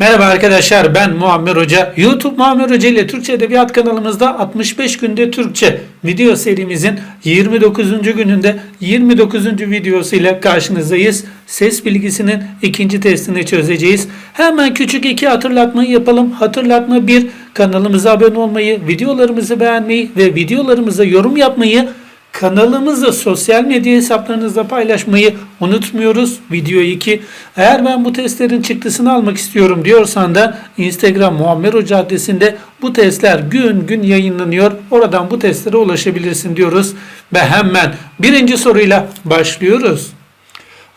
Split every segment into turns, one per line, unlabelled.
Merhaba arkadaşlar ben Muammer Hoca. YouTube Muammer Hoca ile Türkçe Edebiyat kanalımızda 65 günde Türkçe video serimizin 29. gününde 29. videosu ile karşınızdayız. Ses bilgisinin ikinci testini çözeceğiz. Hemen küçük iki hatırlatmayı yapalım. Hatırlatma 1 kanalımıza abone olmayı, videolarımızı beğenmeyi ve videolarımıza yorum yapmayı Kanalımızı sosyal medya hesaplarınızda paylaşmayı unutmuyoruz. Video 2. Eğer ben bu testlerin çıktısını almak istiyorum diyorsan da Instagram Muammer Hoca adresinde bu testler gün gün yayınlanıyor. Oradan bu testlere ulaşabilirsin diyoruz. Ve hemen birinci soruyla başlıyoruz.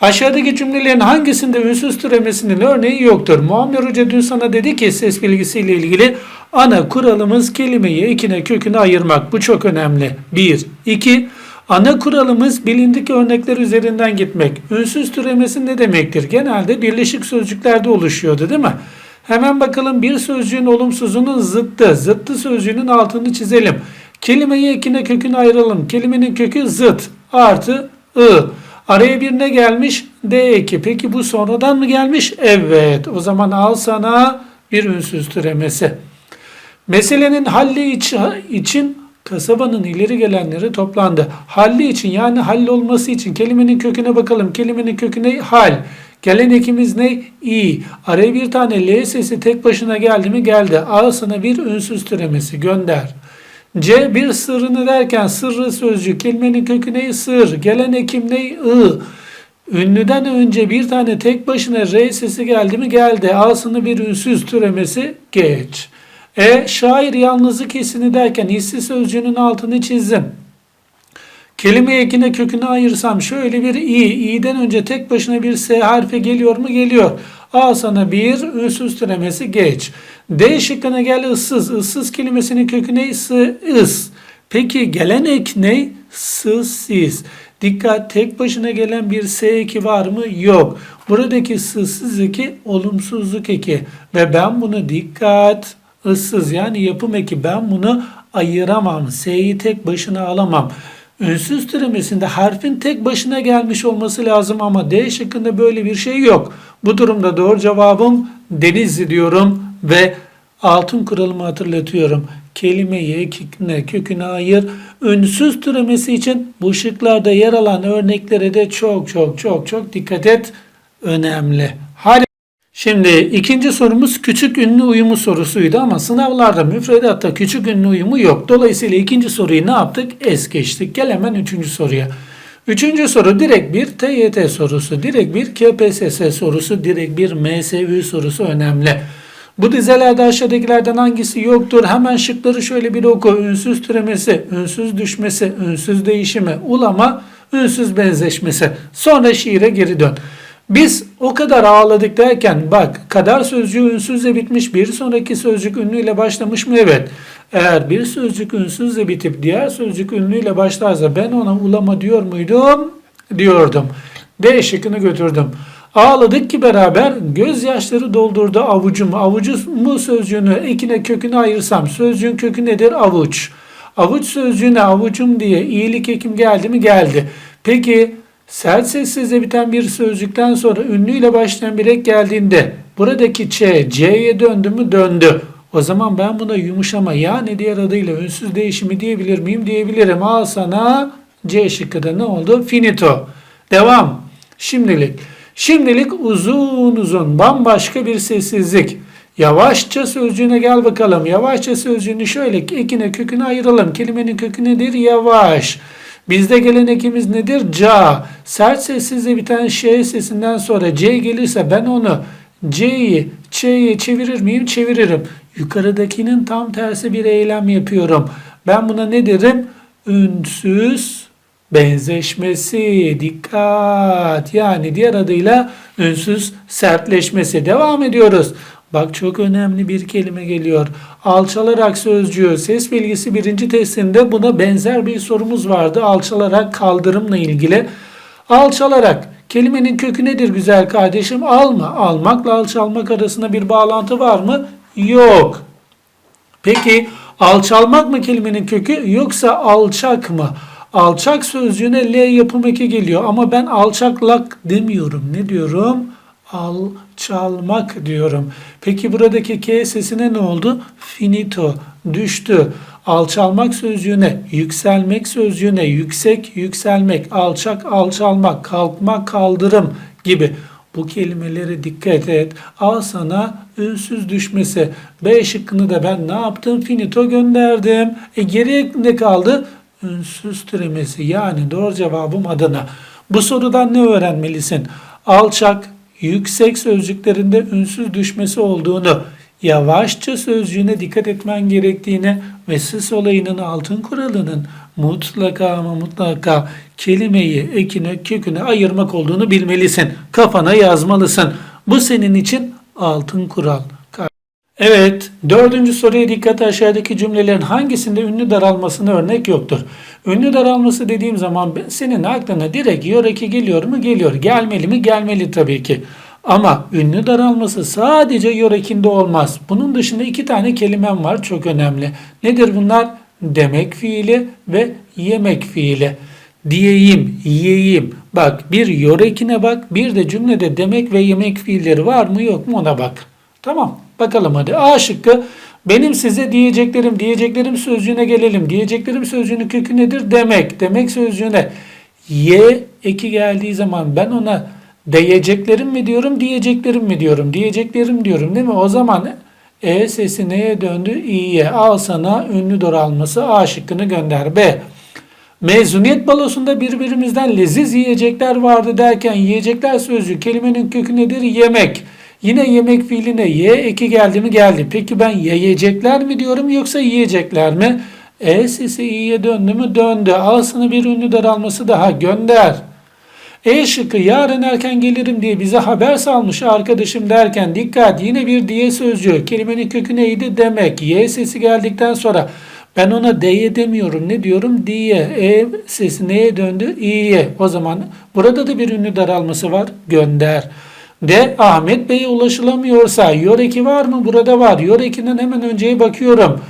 Aşağıdaki cümlelerin hangisinde ünsüz türemesinin örneği yoktur? Muammer Hoca dün sana dedi ki ses bilgisiyle ilgili ana kuralımız kelimeyi ekine köküne ayırmak. Bu çok önemli. 1. 2. Ana kuralımız bilindik örnekler üzerinden gitmek. Ünsüz türemesi ne demektir? Genelde birleşik sözcüklerde oluşuyordu değil mi? Hemen bakalım bir sözcüğün olumsuzunun zıttı. Zıttı sözcüğünün altını çizelim. Kelimeyi ekine köküne ayıralım. Kelimenin kökü zıt artı ı. Araya bir ne gelmiş? D eki. Peki bu sonradan mı gelmiş? Evet. O zaman al sana bir ünsüz türemesi. Meselenin halli iç- için kasabanın ileri gelenleri toplandı. Halli için yani hallolması için kelimenin köküne bakalım. Kelimenin köküne hal. Gelen ekimiz ne? İ. Araya bir tane L sesi tek başına geldi mi? Geldi. Al sana bir ünsüz türemesi gönder. C bir sırrını derken sırrı sözcüğü kelimenin kökü ne? Sır. Gelen ekim ne? I. Ünlüden önce bir tane tek başına R sesi geldi mi? Geldi. Alsını bir ünsüz türemesi geç. E şair yalnızlık hissini derken hissi sözcüğünün altını çizdim. Kelime ekine kökünü ayırsam şöyle bir i, i'den önce tek başına bir s harfi geliyor mu? Geliyor. Al sana bir ünsüz türemesi geç. D şıkkına gel ıssız. Issız kelimesinin kökü ne? Sı, ıs. Peki gelen ek ne? Sı, sis. Dikkat tek başına gelen bir S eki var mı? Yok. Buradaki sızsız eki olumsuzluk eki. Ve ben bunu dikkat ıssız yani yapım eki ben bunu ayıramam. S'yi tek başına alamam. Ünsüz türemesinde harfin tek başına gelmiş olması lazım ama D şıkkında böyle bir şey yok. Bu durumda doğru cevabım Denizli diyorum ve altın kuralımı hatırlatıyorum. Kelimeyi ekine köküne ayır. Ünsüz türemesi için bu şıklarda yer alan örneklere de çok çok çok çok dikkat et. Önemli. Şimdi ikinci sorumuz küçük ünlü uyumu sorusuydu ama sınavlarda müfredatta küçük ünlü uyumu yok. Dolayısıyla ikinci soruyu ne yaptık? Es geçtik. Gel hemen üçüncü soruya. Üçüncü soru direkt bir TYT sorusu, direkt bir KPSS sorusu, direkt bir MSÜ sorusu önemli. Bu dizelerde aşağıdakilerden hangisi yoktur? Hemen şıkları şöyle bir oku. Ünsüz türemesi, ünsüz düşmesi, ünsüz değişimi, ulama, ünsüz benzeşmesi. Sonra şiire geri dön. Biz o kadar ağladık derken bak kadar sözcüğü ünsüzle bitmiş bir sonraki sözcük ünlüyle başlamış mı? Evet. Eğer bir sözcük ünsüzle bitip diğer sözcük ünlüyle başlarsa ben ona ulama diyor muydum? Diyordum. D şıkkını götürdüm. Ağladık ki beraber gözyaşları doldurdu avucum. Avucumu sözcüğünü ekine köküne ayırsam sözcüğün kökü nedir? Avuç. Avuç sözcüğüne avucum diye iyilik ekim geldi mi? Geldi. Peki sert sessizle biten bir sözcükten sonra ünlüyle başlayan bir ek geldiğinde buradaki ç, c'ye döndü mü? Döndü. O zaman ben buna yumuşama yani diğer adıyla ünsüz değişimi diyebilir miyim? Diyebilirim. Al sana C şıkkı da ne oldu? Finito. Devam. Şimdilik. Şimdilik uzun uzun bambaşka bir sessizlik. Yavaşça sözcüğüne gel bakalım. Yavaşça sözcüğünü şöyle ekine köküne ayıralım. Kelimenin kökü nedir? Yavaş. Bizde gelen ekimiz nedir? Ca. Sert sessizle biten ş sesinden sonra c gelirse ben onu c'yi ç'ye çevirir miyim? Çeviririm. Yukarıdakinin tam tersi bir eylem yapıyorum. Ben buna ne derim? Ünsüz benzeşmesi, dikkat. Yani diğer adıyla ünsüz sertleşmesi. Devam ediyoruz. Bak çok önemli bir kelime geliyor. Alçalarak sözcüğü ses bilgisi birinci testinde buna benzer bir sorumuz vardı. Alçalarak kaldırımla ilgili. Alçalarak kelimenin kökü nedir güzel kardeşim? Alma. Almakla alçalmak arasında bir bağlantı var mı? Yok. Peki Alçalmak mı kelimenin kökü yoksa alçak mı? Alçak sözcüğüne L yapım eki geliyor ama ben alçaklak demiyorum. Ne diyorum? Alçalmak diyorum. Peki buradaki K sesine ne oldu? Finito, düştü. Alçalmak sözcüğüne, yükselmek sözcüğüne, yüksek, yükselmek, alçak, alçalmak, kalkmak, kaldırım gibi. Bu kelimelere dikkat et. Al sana ünsüz düşmesi. B şıkkını da ben ne yaptım? Finito gönderdim. E geriye ne kaldı? Ünsüz türemesi. Yani doğru cevabım Adana. Bu sorudan ne öğrenmelisin? Alçak, yüksek sözcüklerinde ünsüz düşmesi olduğunu, yavaşça sözcüğüne dikkat etmen gerektiğini ve sis olayının altın kuralının mutlaka ama mutlaka kelimeyi ekine köküne ayırmak olduğunu bilmelisin. Kafana yazmalısın. Bu senin için altın kural. Evet, dördüncü soruya dikkat aşağıdaki cümlelerin hangisinde ünlü daralmasına örnek yoktur? Ünlü daralması dediğim zaman ben- senin aklına direkt yoreki geliyor mu? Geliyor. Gelmeli mi? Gelmeli tabii ki. Ama ünlü daralması sadece yorekinde olmaz. Bunun dışında iki tane kelimem var çok önemli. Nedir bunlar? Demek fiili ve yemek fiili. Diyeyim, yiyeyim. Bak bir yorekine bak, bir de cümlede demek ve yemek fiilleri var mı yok mu ona bak. Tamam. Bakalım hadi. A şıkkı. Benim size diyeceklerim, diyeceklerim sözcüğüne gelelim. Diyeceklerim sözcüğünün kökü nedir? Demek. Demek sözcüğüne y eki geldiği zaman ben ona diyeceklerim mi diyorum, diyeceklerim mi diyorum, diyeceklerim diyorum değil mi? O zaman e sesi neye döndü? İ'ye. Al sana ünlü doralması A şıkkını gönder. B. Mezuniyet balosunda birbirimizden leziz yiyecekler vardı derken yiyecekler sözcüğü kelimenin kökü nedir? Yemek. Yine yemek fiiline ye eki geldi mi geldi. Peki ben yiyecekler mi diyorum yoksa yiyecekler mi? E sesi iyiye döndü mü döndü. Al sana bir ünlü daralması daha gönder. E şıkkı yarın erken gelirim diye bize haber salmış arkadaşım derken dikkat yine bir diye sözcüğü. Kelimenin kökü neydi? Demek. Y sesi geldikten sonra ben ona D'ye demiyorum. Ne diyorum? Diye. E sesi neye döndü? İ'ye. O zaman burada da bir ünlü daralması var. Gönder. De Ahmet Bey'e ulaşılamıyorsa yoreki var mı? Burada var. Yorekinden hemen önceye bakıyorum.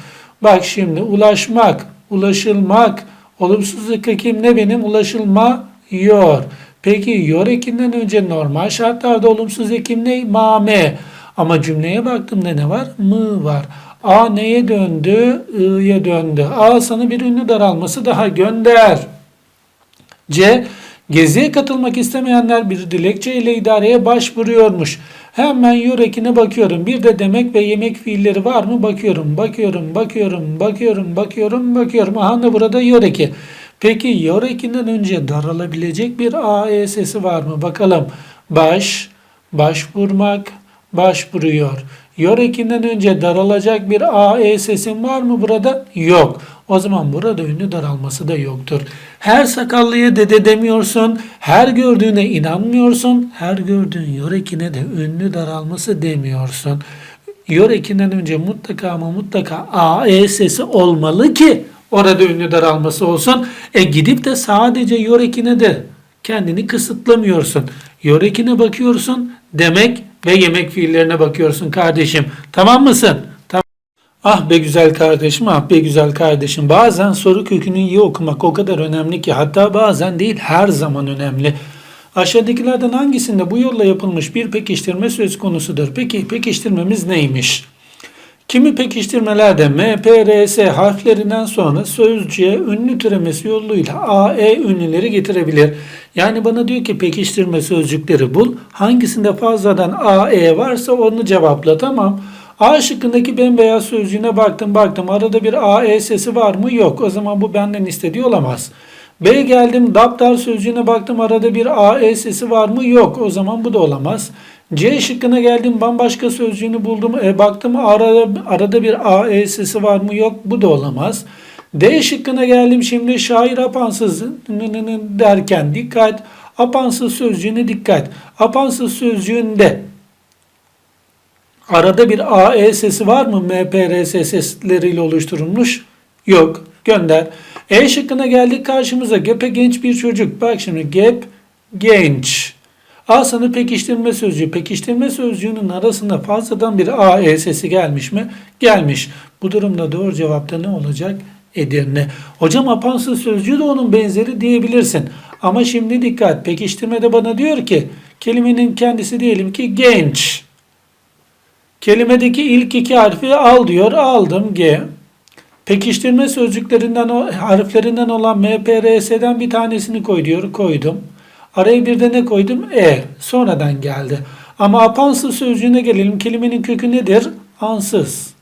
Bak şimdi ulaşmak, ulaşılmak, olumsuzluk ekim ne benim? Ulaşılmıyor. Peki yorekinden önce normal şartlarda olumsuz ekim ne? Mame. Ama cümleye baktığımda ne var? Mı var. A neye döndü? I'ye döndü. A sana bir ünlü daralması daha gönder. C. Geziye katılmak istemeyenler bir dilekçe ile idareye başvuruyormuş. Hemen yürekine bakıyorum. Bir de demek ve yemek fiilleri var mı? Bakıyorum, bakıyorum, bakıyorum, bakıyorum, bakıyorum, bakıyorum. Aha da burada yoreki. Peki yorekinden önce daralabilecek bir AE var mı? Bakalım. Baş, başvurmak, başvuruyor. Yorekinden önce daralacak bir AE sesim var mı burada? Yok. O zaman burada ünlü daralması da yoktur. Her sakallıya dede demiyorsun. Her gördüğüne inanmıyorsun. Her gördüğün yorekine de ünlü daralması demiyorsun. Yorekinden önce mutlaka ama mutlaka AE sesi olmalı ki orada ünlü daralması olsun. E gidip de sadece yorekine de kendini kısıtlamıyorsun. Yorekine bakıyorsun demek ve yemek fiillerine bakıyorsun kardeşim. Tamam mısın? Tamam. Ah be güzel kardeşim, ah be güzel kardeşim. Bazen soru kökünü iyi okumak o kadar önemli ki hatta bazen değil her zaman önemli. Aşağıdakilerden hangisinde bu yolla yapılmış bir pekiştirme söz konusudur? Peki pekiştirmemiz neymiş? Kimi pekiştirmelerde M, P, R, S harflerinden sonra sözcüğe ünlü türemesi yoluyla A, E ünlüleri getirebilir. Yani bana diyor ki pekiştirme sözcükleri bul. Hangisinde fazladan A, E varsa onu cevapla. Tamam. A şıkkındaki bembeyaz sözcüğüne baktım baktım. Arada bir A, E sesi var mı? Yok. O zaman bu benden istediği olamaz. B geldim daptar sözcüğüne baktım arada bir A, E sesi var mı? Yok. O zaman bu da olamaz. C şıkkına geldim bambaşka sözcüğünü buldum. E, baktım arada, arada bir A, E sesi var mı? Yok. Bu da olamaz. D şıkkına geldim şimdi şair apansız derken dikkat. Apansız sözcüğüne dikkat. Apansız sözcüğünde arada bir A, E sesi var mı? M, P, R, S sesleriyle oluşturulmuş. Yok. Gönder. E şıkkına geldik karşımıza. Gepe genç bir çocuk. Bak şimdi gep genç. Al sana pekiştirme sözcüğü. Pekiştirme sözcüğünün arasında fazladan bir A, E sesi gelmiş mi? Gelmiş. Bu durumda doğru cevapta ne olacak? Edirne. Hocam apansız sözcüğü de onun benzeri diyebilirsin. Ama şimdi dikkat. Pekiştirmede bana diyor ki kelimenin kendisi diyelim ki genç. Kelimedeki ilk iki harfi al diyor. Aldım G. Pekiştirme sözcüklerinden harflerinden olan MPRS'den bir tanesini koy diyor. Koydum. Araya bir de ne koydum? E. Sonradan geldi. Ama apansız sözcüğüne gelelim. Kelimenin kökü nedir? Ansız.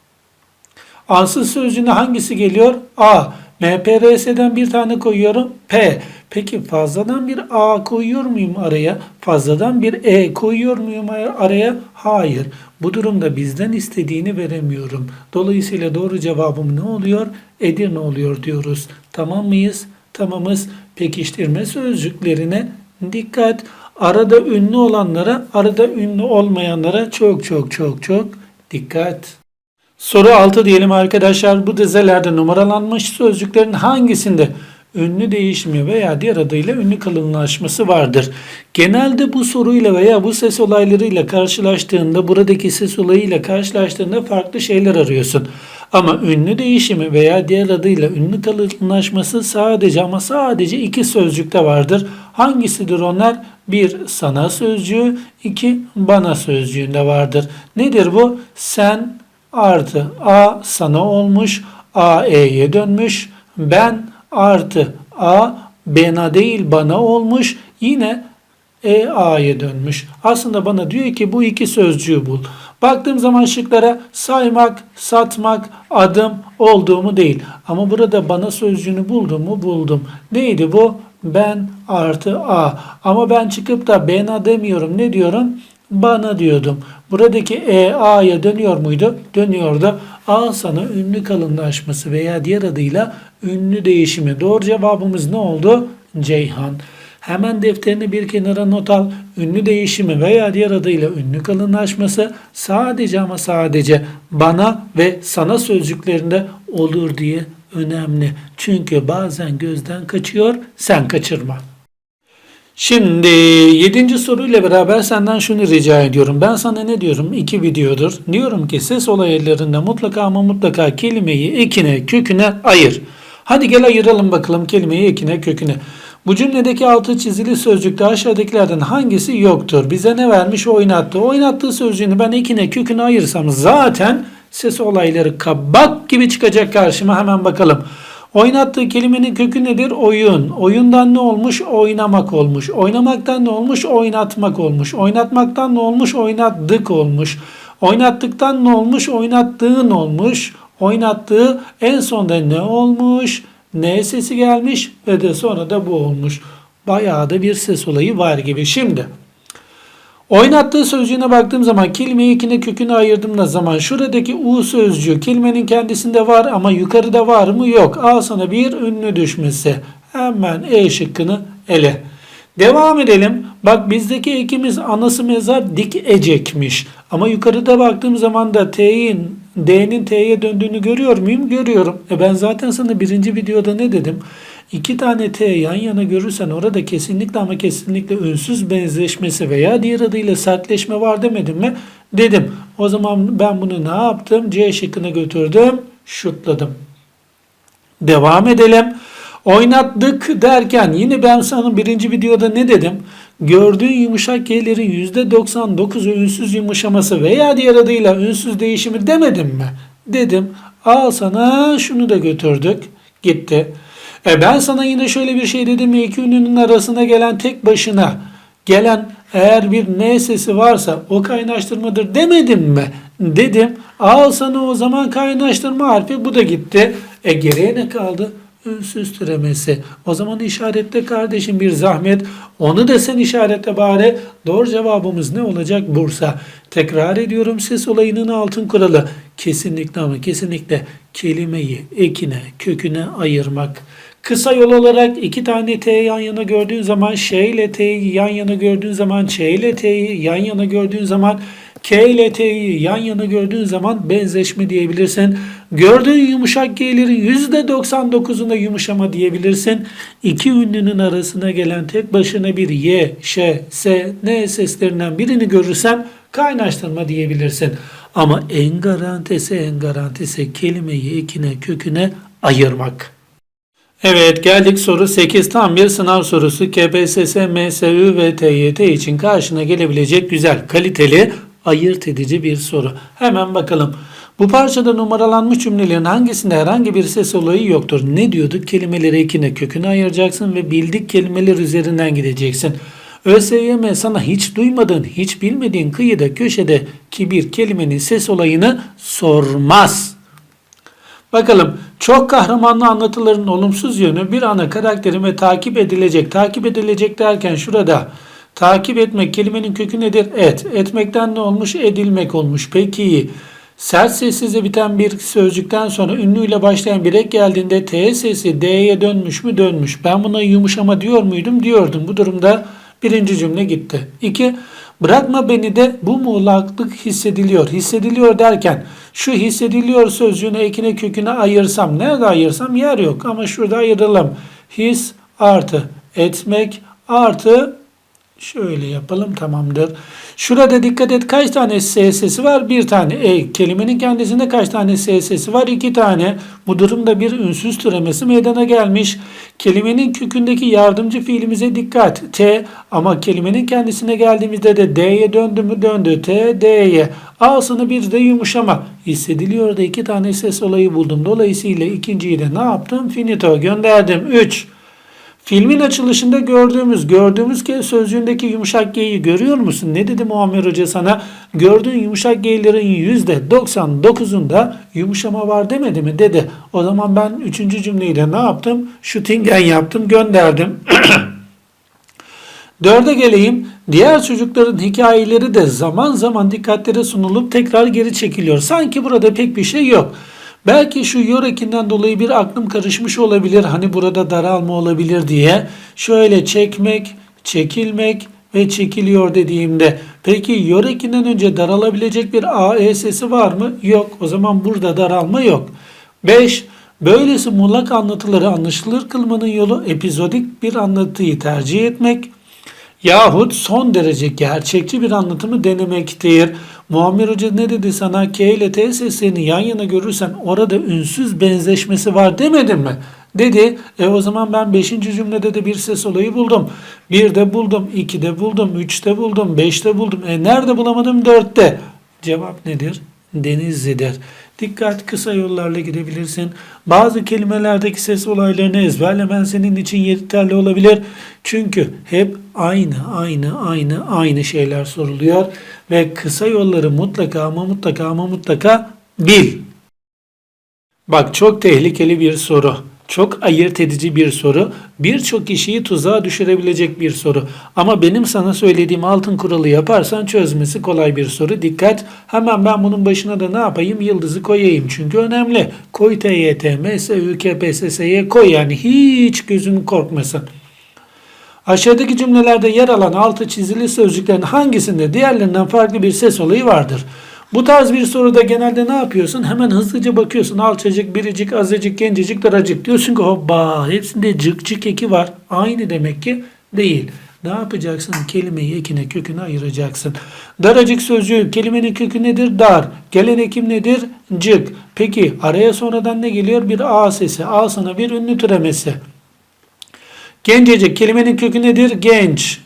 Ansız sözcüğüne hangisi geliyor? A. MPRS'den bir tane koyuyorum. P. Peki fazladan bir A koyuyor muyum araya? Fazladan bir E koyuyor muyum araya? Hayır. Bu durumda bizden istediğini veremiyorum. Dolayısıyla doğru cevabım ne oluyor? Edirne oluyor diyoruz. Tamam mıyız? Tamamız. Pekiştirme sözcüklerine dikkat. Arada ünlü olanlara, arada ünlü olmayanlara çok çok çok çok dikkat. Soru 6 diyelim arkadaşlar. Bu dizelerde numaralanmış sözcüklerin hangisinde ünlü değişimi veya diğer adıyla ünlü kalınlaşması vardır? Genelde bu soruyla veya bu ses olaylarıyla karşılaştığında, buradaki ses olayıyla karşılaştığında farklı şeyler arıyorsun. Ama ünlü değişimi veya diğer adıyla ünlü kalınlaşması sadece ama sadece iki sözcükte vardır. Hangisidir onlar? Bir sana sözcüğü, iki bana sözcüğünde vardır. Nedir bu? Sen artı a sana olmuş, a e'ye dönmüş. Ben artı a bana değil bana olmuş. Yine e a'ya dönmüş. Aslında bana diyor ki bu iki sözcüğü bul. Baktığım zaman şıklara saymak, satmak, adım olduğumu değil. Ama burada bana sözcüğünü buldum mu buldum. Neydi bu? Ben artı a. Ama ben çıkıp da bana demiyorum. Ne diyorum? Bana diyordum. Buradaki e a'ya dönüyor muydu? Dönüyordu. A sana ünlü kalınlaşması veya diğer adıyla ünlü değişimi. Doğru cevabımız ne oldu? Ceyhan. Hemen defterini bir kenara not al. Ünlü değişimi veya diğer adıyla ünlü kalınlaşması sadece ama sadece bana ve sana sözcüklerinde olur diye önemli. Çünkü bazen gözden kaçıyor, sen kaçırma. Şimdi yedinci soruyla beraber senden şunu rica ediyorum. Ben sana ne diyorum? İki videodur. Diyorum ki ses olaylarında mutlaka ama mutlaka kelimeyi ekine, köküne ayır. Hadi gel ayıralım bakalım kelimeyi ekine, köküne. Bu cümledeki altı çizili sözcükte aşağıdakilerden hangisi yoktur? Bize ne vermiş? Oynattı. Oynattığı sözcüğünü ben ekine, köküne ayırsam zaten ses olayları kabak gibi çıkacak karşıma. Hemen bakalım. Oynattığı kelimenin kökü nedir? Oyun. Oyundan ne olmuş? Oynamak olmuş. Oynamaktan ne olmuş? Oynatmak olmuş. Oynatmaktan ne olmuş? Oynattık olmuş. Oynattıktan ne olmuş? Oynattığın olmuş. Oynattığı en sonda ne olmuş? Ne sesi gelmiş ve de sonra da bu olmuş. Bayağı da bir ses olayı var gibi. Şimdi Oynattığı sözcüğüne baktığım zaman kelimeyi ikine köküne ayırdığımda zaman şuradaki U sözcüğü kelimenin kendisinde var ama yukarıda var mı? Yok. Al sana bir ünlü düşmesi. Hemen E şıkkını ele. Devam edelim. Bak bizdeki ekimiz anası mezar dik ecekmiş. Ama yukarıda baktığım zaman da T'nin D'nin T'ye döndüğünü görüyor muyum? Görüyorum. E ben zaten sana birinci videoda ne dedim? İki tane T yan yana görürsen orada kesinlikle ama kesinlikle ünsüz benzeşmesi veya diğer adıyla sertleşme var demedim mi? Dedim. O zaman ben bunu ne yaptım? C şıkkına götürdüm. Şutladım. Devam edelim. Oynattık derken yine ben sana birinci videoda ne dedim? Gördüğün yumuşak G'lerin %99'u ünsüz yumuşaması veya diğer adıyla ünsüz değişimi demedim mi? Dedim. Al sana şunu da götürdük. Gitti. E ben sana yine şöyle bir şey dedim ya iki ünlünün arasına gelen tek başına gelen eğer bir ne sesi varsa o kaynaştırmadır demedim mi? Dedim. Al sana o zaman kaynaştırma harfi bu da gitti. E geriye ne kaldı? Ünsüz türemesi. O zaman işaretle kardeşim bir zahmet. Onu da sen bari. Doğru cevabımız ne olacak? Bursa. Tekrar ediyorum ses olayının altın kuralı. Kesinlikle ama kesinlikle kelimeyi ekine, köküne ayırmak. Kısa yol olarak iki tane T yan yana gördüğün zaman Ş ile T'yi yan yana gördüğün zaman Ç ile T'yi yan yana gördüğün zaman K ile T'yi yan yana gördüğün zaman benzeşme diyebilirsin. Gördüğün yumuşak G'lerin %99'unda yumuşama diyebilirsin. İki ünlünün arasına gelen tek başına bir Y, Ş, S, N seslerinden birini görürsen kaynaştırma diyebilirsin. Ama en garantisi en garantisi kelimeyi ekine köküne ayırmak. Evet geldik soru 8 tam bir sınav sorusu. KPSS, MSÜ ve TYT için karşına gelebilecek güzel, kaliteli, ayırt edici bir soru. Hemen bakalım. Bu parçada numaralanmış cümlelerin hangisinde herhangi bir ses olayı yoktur? Ne diyorduk? Kelimeleri ekine köküne ayıracaksın ve bildik kelimeler üzerinden gideceksin. ÖSYM sana hiç duymadığın, hiç bilmediğin kıyıda, köşede ki bir kelimenin ses olayını sormaz. Bakalım çok kahramanlı anlatıların olumsuz yönü bir ana karakterin ve takip edilecek. Takip edilecek derken şurada takip etmek kelimenin kökü nedir? Et. Etmekten ne olmuş? Edilmek olmuş. Peki sert sessizle biten bir sözcükten sonra ünlüyle başlayan bir ek geldiğinde T sesi D'ye dönmüş mü? Dönmüş. Ben buna yumuşama diyor muydum? Diyordum. Bu durumda birinci cümle gitti. İki, bırakma beni de bu muğlaklık hissediliyor. Hissediliyor derken şu hissediliyor sözcüğünü ekine köküne ayırsam nerede ayırsam yer yok ama şurada ayıralım. His artı etmek artı şöyle yapalım tamamdır. Şurada dikkat et kaç tane S sesi var? Bir tane. E, kelimenin kendisinde kaç tane S sesi var? İki tane. Bu durumda bir ünsüz türemesi meydana gelmiş. Kelimenin kökündeki yardımcı fiilimize dikkat. T ama kelimenin kendisine geldiğimizde de D'ye döndü mü döndü. T, D'ye. A'sını bir de yumuşama. Hissediliyor da iki tane ses olayı buldum. Dolayısıyla ikinciyi de ne yaptım? Finito gönderdim. 3. Filmin açılışında gördüğümüz, gördüğümüz ki sözcüğündeki yumuşak G'yi görüyor musun? Ne dedi Muammer Hoca sana? Gördüğün yumuşak G'lerin %99'unda yumuşama var demedi mi? Dedi. O zaman ben üçüncü cümleyi de ne yaptım? Shooting yaptım, gönderdim. Dörde geleyim. Diğer çocukların hikayeleri de zaman zaman dikkatlere sunulup tekrar geri çekiliyor. Sanki burada pek bir şey yok. Belki şu yorekinden dolayı bir aklım karışmış olabilir. Hani burada daralma olabilir diye. Şöyle çekmek, çekilmek ve çekiliyor dediğimde. Peki yorekinden önce daralabilecek bir AE sesi var mı? Yok. O zaman burada daralma yok. 5. Böylesi muğlak anlatıları anlaşılır kılmanın yolu epizodik bir anlatıyı tercih etmek yahut son derece gerçekçi bir anlatımı denemektir. Muammer Hoca ne dedi sana? K ile T seslerini yan yana görürsen orada ünsüz benzeşmesi var demedim mi? Dedi. E o zaman ben 5. cümlede de bir ses olayı buldum. 1'de buldum, 2'de buldum, 3'te buldum, 5'te buldum. E nerede bulamadım? 4'te. Cevap nedir? Denizli'dir. Dikkat kısa yollarla gidebilirsin. Bazı kelimelerdeki ses olaylarını ezberlemen senin için yeterli olabilir. Çünkü hep aynı aynı aynı aynı şeyler soruluyor ve kısa yolları mutlaka ama mutlaka ama mutlaka bil. Bak çok tehlikeli bir soru. Çok ayırt edici bir soru. Birçok kişiyi tuzağa düşürebilecek bir soru. Ama benim sana söylediğim altın kuralı yaparsan çözmesi kolay bir soru. Dikkat. Hemen ben bunun başına da ne yapayım? Yıldızı koyayım. Çünkü önemli. Koy TYT, MSÜ, KPSS'ye koy. Yani hiç gözün korkmasın. Aşağıdaki cümlelerde yer alan altı çizili sözcüklerin hangisinde diğerlerinden farklı bir ses olayı vardır? Bu tarz bir soruda genelde ne yapıyorsun? Hemen hızlıca bakıyorsun. Alçacık, biricik, azıcık, gencecik, daracık. Diyorsun ki hoppa hepsinde cık cık eki var. Aynı demek ki değil. Ne yapacaksın? Kelimeyi ekine köküne ayıracaksın. Daracık sözcüğü kelimenin kökü nedir? Dar. Gelen ekim nedir? Cık. Peki araya sonradan ne geliyor? Bir A sesi. A sana bir ünlü türemesi. Gencecik kelimenin kökü nedir? Genç.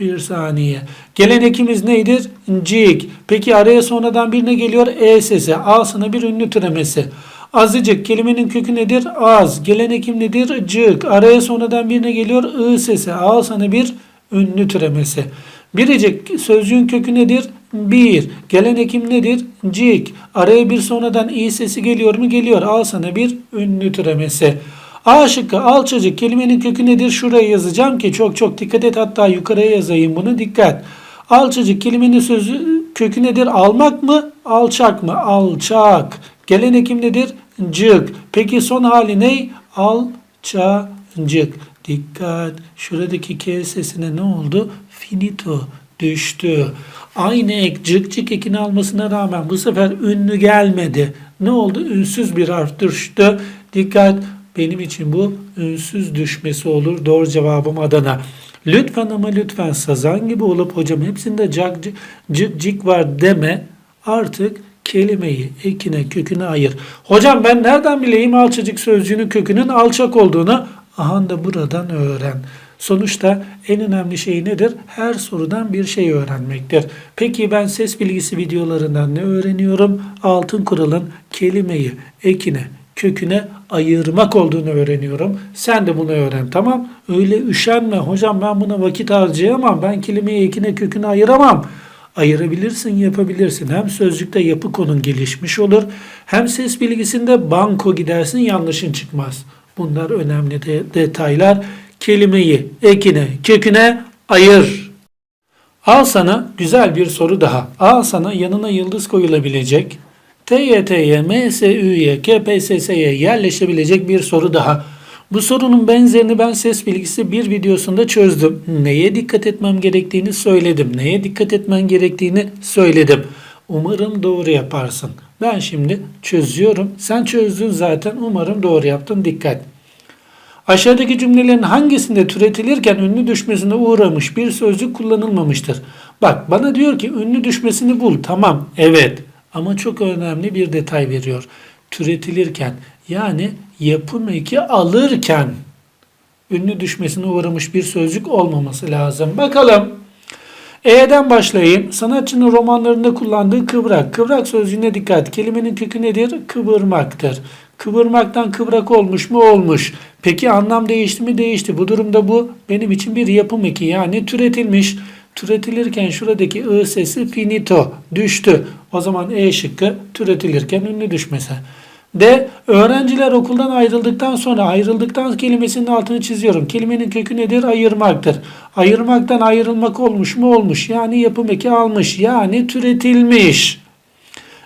Bir saniye. Gelen ekimiz neydir? Cik. Peki araya sonradan birine geliyor E sesi. A'sına bir ünlü türemesi. Azıcık kelimenin kökü nedir? Az. Gelen ekim nedir? Cık. Araya sonradan birine geliyor I sesi. A sana bir ünlü türemesi. Biricik sözcüğün kökü nedir? Bir. Gelen ekim nedir? Cik. Araya bir sonradan i sesi geliyor mu? Geliyor. Al bir ünlü türemesi. A şıkkı alçacık kelimenin kökü nedir? Şuraya yazacağım ki çok çok dikkat et. Hatta yukarıya yazayım bunu. Dikkat. Alçacık kelimenin sözü kökü nedir? Almak mı? Alçak mı? Alçak. Gelen ekim nedir? Cık. Peki son hali ne? Alçacık. Dikkat. Şuradaki K sesine ne oldu? Finito. Düştü. Aynı ek cık cık ekini almasına rağmen bu sefer ünlü gelmedi. ne oldu? Ünsüz bir harf düştü. Dikkat benim için bu ünsüz düşmesi olur. Doğru cevabım Adana. Lütfen ama lütfen sazan gibi olup hocam hepsinde cak, cık cik var deme. Artık kelimeyi ekine köküne ayır. Hocam ben nereden bileyim alçacık sözcüğünün kökünün alçak olduğunu? Aha da buradan öğren. Sonuçta en önemli şey nedir? Her sorudan bir şey öğrenmektir. Peki ben ses bilgisi videolarından ne öğreniyorum? Altın kuralın kelimeyi ekine, köküne ayırmak olduğunu öğreniyorum. Sen de bunu öğren tamam? Öyle üşenme. Hocam ben buna vakit harcayamam. Ben kelimeyi ekine, köküne ayıramam. Ayırabilirsin, yapabilirsin. Hem sözcükte yapı konun gelişmiş olur. Hem ses bilgisinde banko gidersin, yanlışın çıkmaz. Bunlar önemli de- detaylar. Kelimeyi ekine, köküne ayır. Al sana güzel bir soru daha. Al sana yanına yıldız koyulabilecek, TYT'ye, MSÜ'ye, KPSS'ye yerleşebilecek bir soru daha. Bu sorunun benzerini ben ses bilgisi bir videosunda çözdüm. Neye dikkat etmem gerektiğini söyledim. Neye dikkat etmen gerektiğini söyledim. Umarım doğru yaparsın. Ben şimdi çözüyorum. Sen çözdün zaten. Umarım doğru yaptın. Dikkat. Aşağıdaki cümlelerin hangisinde türetilirken ünlü düşmesine uğramış bir sözcük kullanılmamıştır? Bak bana diyor ki ünlü düşmesini bul. Tamam evet ama çok önemli bir detay veriyor. Türetilirken yani yapım eki alırken ünlü düşmesine uğramış bir sözcük olmaması lazım. Bakalım. E'den başlayayım. Sanatçının romanlarında kullandığı kıvrak. Kıvrak sözcüğüne dikkat. Kelimenin kökü nedir? Kıvırmaktır. Kıvırmaktan kıvrak olmuş mu? Olmuş. Peki anlam değişti mi? Değişti. Bu durumda bu benim için bir yapım eki yani türetilmiş. Türetilirken şuradaki ı sesi finito düştü. O zaman E şıkkı türetilirken ünlü düşmesi. D. Öğrenciler okuldan ayrıldıktan sonra ayrıldıktan kelimesinin altını çiziyorum. Kelimenin kökü nedir? Ayırmaktır. Ayırmaktan ayrılmak olmuş mu? Olmuş. Yani yapım eki almış. Yani türetilmiş.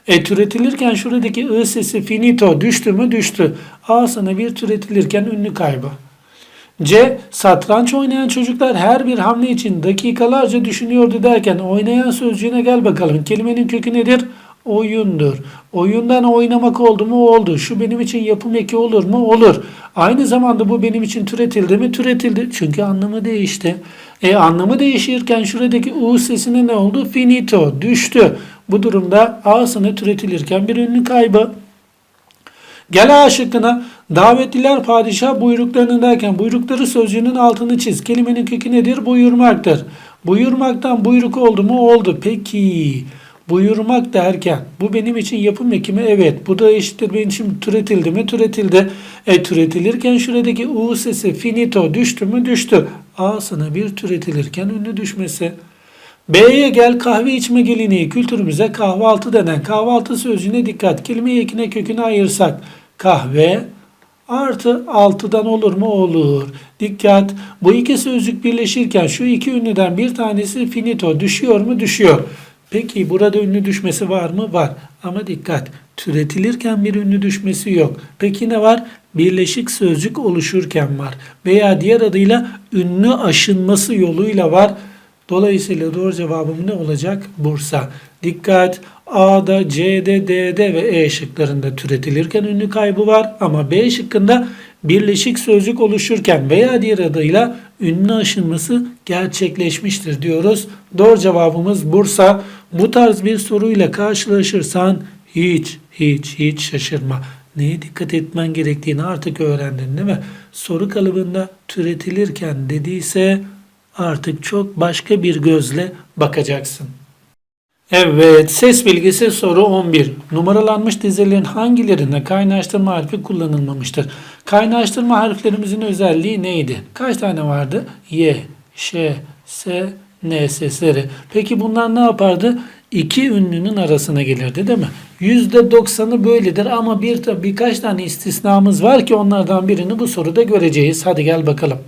E türetilirken şuradaki ı sesi finito düştü mü? Düştü. A bir türetilirken ünlü kaybı. C. Satranç oynayan çocuklar her bir hamle için dakikalarca düşünüyordu derken oynayan sözcüğüne gel bakalım. Kelimenin kökü nedir? Oyundur. Oyundan oynamak oldu mu? Oldu. Şu benim için yapım eki olur mu? Olur. Aynı zamanda bu benim için türetildi mi? Türetildi. Çünkü anlamı değişti. E anlamı değişirken şuradaki U sesine ne oldu? Finito. Düştü. Bu durumda A'sını türetilirken bir ünlü kaybı. Gel A şıkkına. Davetliler padişah buyruklarını derken buyrukları sözcüğünün altını çiz. Kelimenin kökü nedir? Buyurmaktır. Buyurmaktan buyruk oldu mu? Oldu. Peki. Buyurmak derken bu benim için yapım eki mi? Evet. Bu da eşittir benim için türetildi mi? Türetildi. E türetilirken şuradaki U sesi finito düştü mü? Düştü. A sana bir türetilirken ünlü düşmesi. B'ye gel kahve içme geleneği kültürümüze kahvaltı denen kahvaltı sözcüğüne dikkat. Kelime ekine köküne ayırsak kahve artı altıdan olur mu? Olur. Dikkat. Bu iki sözcük birleşirken şu iki ünlüden bir tanesi finito düşüyor mu? Düşüyor. Peki burada ünlü düşmesi var mı? Var. Ama dikkat. Türetilirken bir ünlü düşmesi yok. Peki ne var? Birleşik sözcük oluşurken var. Veya diğer adıyla ünlü aşınması yoluyla var. Dolayısıyla doğru cevabım ne olacak? Bursa. Dikkat! A'da, C'de, D'de ve E şıklarında türetilirken ünlü kaybı var ama B şıkkında birleşik sözcük oluşurken veya diğer adıyla ünlü aşınması gerçekleşmiştir diyoruz. Doğru cevabımız Bursa. Bu tarz bir soruyla karşılaşırsan hiç hiç hiç şaşırma. Neye dikkat etmen gerektiğini artık öğrendin değil mi? Soru kalıbında türetilirken dediyse artık çok başka bir gözle bakacaksın. Evet, ses bilgisi soru 11. Numaralanmış dizelerin hangilerinde kaynaştırma harfi kullanılmamıştır? Kaynaştırma harflerimizin özelliği neydi? Kaç tane vardı? Y, Ş, S, N sesleri. Peki bunlar ne yapardı? İki ünlünün arasına gelirdi değil mi? %90'ı böyledir ama bir birkaç tane istisnamız var ki onlardan birini bu soruda göreceğiz. Hadi gel bakalım.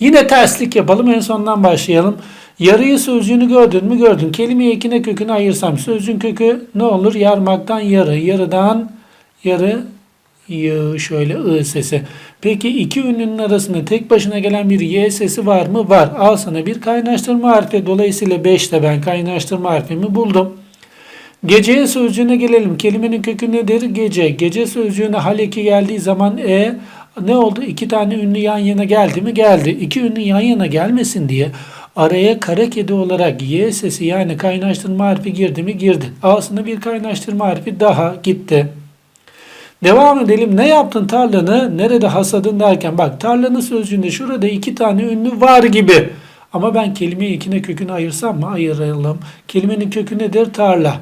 Yine terslik yapalım. En sondan başlayalım. Yarıyı sözcüğünü gördün mü? Gördün. Kelimeyi ekine köküne ayırsam sözcüğün kökü ne olur? Yarmaktan yarı. Yarıdan yarı yı şöyle ı sesi. Peki iki ünlünün arasında tek başına gelen bir y sesi var mı? Var. Al sana bir kaynaştırma harfi. Dolayısıyla 5'te ben kaynaştırma harfimi buldum. Geceye sözcüğüne gelelim. Kelimenin kökü nedir? Gece. Gece sözcüğüne hal eki geldiği zaman e ne oldu? İki tane ünlü yan yana geldi mi? Geldi. İki ünlü yan yana gelmesin diye araya kara kedi olarak y sesi yani kaynaştırma harfi girdi mi? Girdi. Aslında bir kaynaştırma harfi daha gitti. Devam edelim. Ne yaptın tarlanı? Nerede hasadın derken bak tarlanı sözcüğünde şurada iki tane ünlü var gibi. Ama ben kelimeyi ikine köküne ayırsam mı? Ayıralım. Kelimenin kökü nedir? Tarla.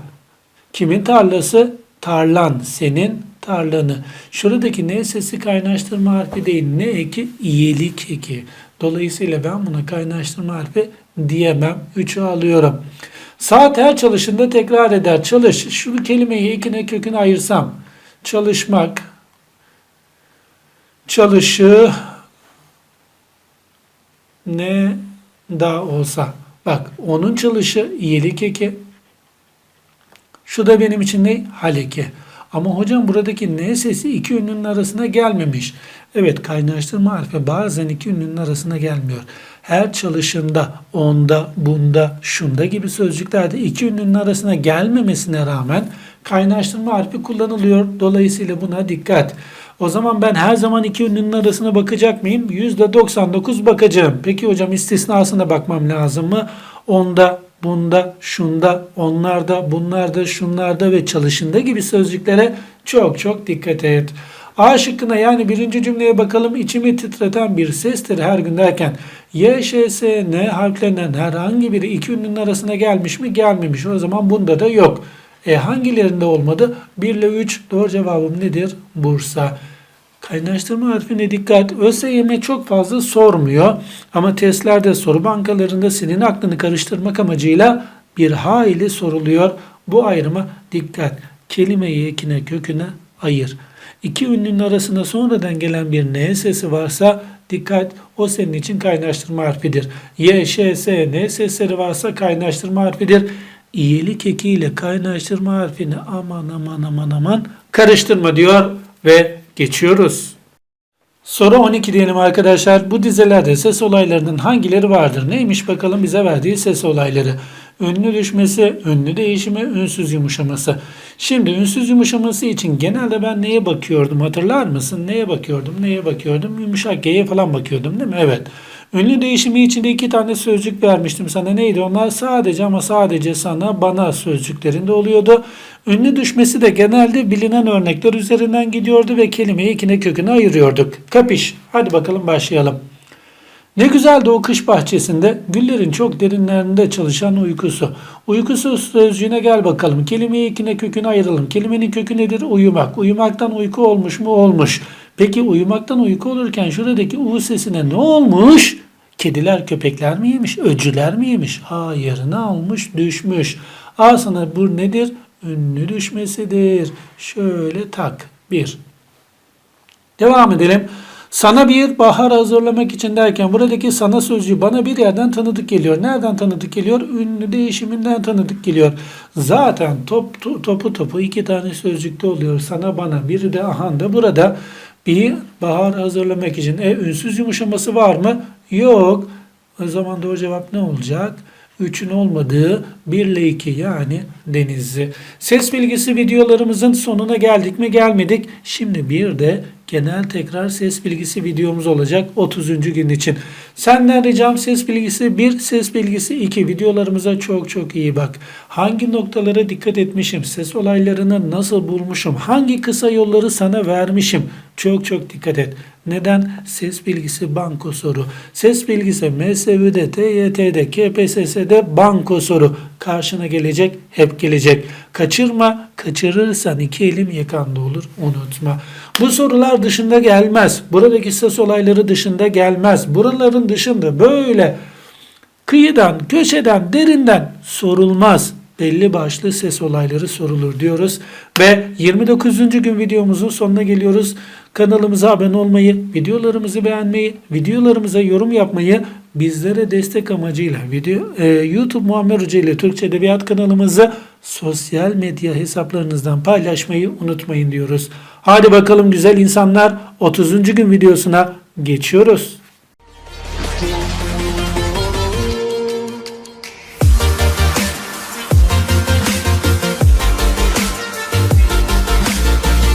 Kimin tarlası? Tarlan. Senin tarlanı. Şuradaki ne sesi kaynaştırma harfi değil. Ne eki? İyelik eki. Dolayısıyla ben buna kaynaştırma harfi diyemem. 3'ü alıyorum. Saat her çalışında tekrar eder. Çalış. Şu kelimeyi ikine köküne ayırsam. Çalışmak. Çalışı. Ne da olsa. Bak onun çalışı iyilik eki. Şu da benim için ne? Haleki. Ama hocam buradaki ne sesi iki ünlünün arasına gelmemiş. Evet kaynaştırma harfi bazen iki ünlünün arasına gelmiyor. Her çalışında, onda, bunda, şunda gibi sözcüklerde iki ünlünün arasına gelmemesine rağmen kaynaştırma harfi kullanılıyor. Dolayısıyla buna dikkat. O zaman ben her zaman iki ünlünün arasına bakacak mıyım? %99 bakacağım. Peki hocam istisnasına bakmam lazım mı? Onda, bunda, şunda, onlarda, bunlarda, şunlarda ve çalışında gibi sözcüklere çok çok dikkat et. A şıkkına yani birinci cümleye bakalım. İçimi titreten bir sestir her gün derken Y, Ş, S, N harflerinden herhangi biri iki ünlünün arasına gelmiş mi? Gelmemiş. O zaman bunda da yok. E hangilerinde olmadı? 1 ile 3 doğru cevabım nedir? Bursa. Kaynaştırma harfine dikkat. ÖSYM çok fazla sormuyor. Ama testlerde soru bankalarında senin aklını karıştırmak amacıyla bir hayli soruluyor. Bu ayrıma dikkat. Kelimeyi ekine köküne ayır. İki ünlünün arasında sonradan gelen bir N sesi varsa dikkat o senin için kaynaştırma harfidir. Y, Ş, S, N sesleri varsa kaynaştırma harfidir. İyilik ekiyle kaynaştırma harfini aman aman aman aman karıştırma diyor ve geçiyoruz. Soru 12 diyelim arkadaşlar. Bu dizelerde ses olaylarının hangileri vardır? Neymiş bakalım bize verdiği ses olayları. Ünlü düşmesi, ünlü değişimi, ünsüz yumuşaması. Şimdi ünsüz yumuşaması için genelde ben neye bakıyordum hatırlar mısın? Neye bakıyordum, neye bakıyordum? Yumuşak G'ye falan bakıyordum değil mi? Evet. Ünlü değişimi içinde iki tane sözcük vermiştim sana. Neydi onlar? Sadece ama sadece sana, bana sözcüklerinde oluyordu. Ünlü düşmesi de genelde bilinen örnekler üzerinden gidiyordu ve kelimeyi ikine köküne ayırıyorduk. Kapış. Hadi bakalım başlayalım. Ne güzeldi o kış bahçesinde güllerin çok derinlerinde çalışan uykusu. Uykusu sözcüğüne gel bakalım. Kelimeyi ikine köküne ayıralım. Kelimenin kökü nedir? Uyumak. Uyumaktan uyku olmuş mu? Olmuş. Peki uyumaktan uyku olurken şuradaki u sesine ne olmuş? Kediler köpekler mi yemiş? Öcüler mi yemiş? Hayır ne olmuş? Düşmüş. Sana bu nedir? Ünlü düşmesidir. Şöyle tak. Bir. Devam edelim. Sana bir bahar hazırlamak için derken buradaki sana sözcüğü bana bir yerden tanıdık geliyor. Nereden tanıdık geliyor? Ünlü değişiminden tanıdık geliyor. Zaten top, to, topu topu iki tane sözcükte oluyor. Sana bana biri de ahanda burada bir bahar hazırlamak için. E ünsüz yumuşaması var mı? Yok. O zaman doğru cevap ne olacak? 3'ün olmadığı 1 ile 2 yani denizli. Ses bilgisi videolarımızın sonuna geldik mi gelmedik. Şimdi bir de genel tekrar ses bilgisi videomuz olacak 30. gün için. Senden ricam ses bilgisi 1, ses bilgisi 2 videolarımıza çok çok iyi bak. Hangi noktalara dikkat etmişim, ses olaylarını nasıl bulmuşum, hangi kısa yolları sana vermişim çok çok dikkat et. Neden? Ses bilgisi banko soru. Ses bilgisi MSV'de, TYT'de, KPSS'de banko soru. Karşına gelecek, hep gelecek. Kaçırma, kaçırırsan iki elim yakanda olur. Unutma. Bu sorular dışında gelmez. Buradaki ses olayları dışında gelmez. Buraların dışında böyle kıyıdan, köşeden, derinden sorulmaz belli başlı ses olayları sorulur diyoruz. Ve 29. gün videomuzun sonuna geliyoruz. Kanalımıza abone olmayı, videolarımızı beğenmeyi, videolarımıza yorum yapmayı, bizlere destek amacıyla video e, YouTube Muammer Hoca ile Türkçe Edebiyat kanalımızı sosyal medya hesaplarınızdan paylaşmayı unutmayın diyoruz. Hadi bakalım güzel insanlar 30. gün videosuna geçiyoruz.